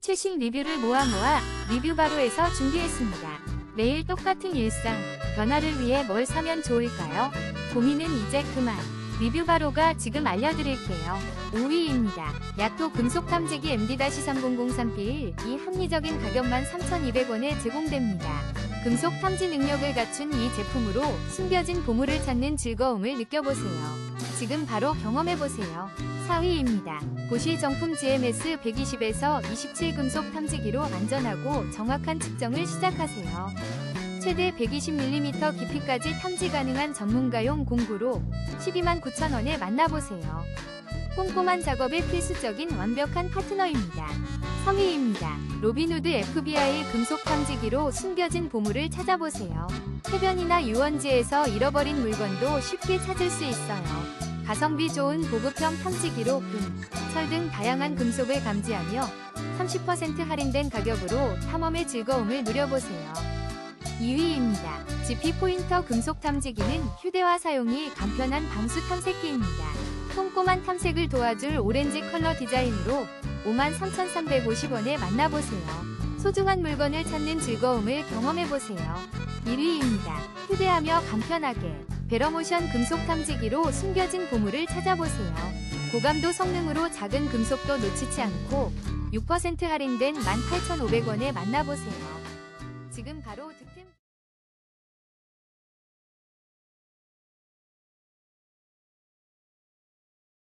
최신 리뷰를 모아 모아 리뷰 바로에서 준비했습니다. 매일 똑같은 일상, 변화를 위해 뭘 사면 좋을까요? 고민은 이제 그만. 리뷰 바로가 지금 알려드릴게요. 5위입니다. 야토 금속 탐지기 MD-3003P1 이 합리적인 가격만 3,200원에 제공됩니다. 금속 탐지 능력을 갖춘 이 제품으로 숨겨진 보물을 찾는 즐거움을 느껴보세요. 지금 바로 경험해보세요. 4위입니다. 보시 정품 GMS 120에서 27 금속 탐지기로 안전하고 정확한 측정을 시작하세요. 최대 120mm 깊이까지 탐지 가능한 전문가용 공구로 12만 9천원에 만나보세요. 꼼꼼한 작업에 필수적인 완벽한 파트너입니다. 성의입니다. 로비누드 FBI 금속 탐지기로 숨겨진 보물을 찾아보세요. 해변이나 유원지에서 잃어버린 물건도 쉽게 찾을 수 있어요. 가성비 좋은 보급형 탐지기로 금, 철 등 다양한 금속을 감지하며 30% 할인된 가격으로 탐험의 즐거움을 누려보세요. 2위입니다. GP 포인터 금속 탐지기는 휴대화 사용이 간편한 방수 탐색기입니다. 꼼꼼한 탐색을 도와줄 오렌지 컬러 디자인으로 53,350원에 만나보세요. 소중한 물건을 찾는 즐거움을 경험해보세요. 1위입니다. 휴대하며 간편하게 베러모션 금속 탐지기로 숨겨진 보물을 찾아보세요. 고감도 성능으로 작은 금속도 놓치지 않고 6% 할인된 18,500원에 만나보세요. 지금 바로 득템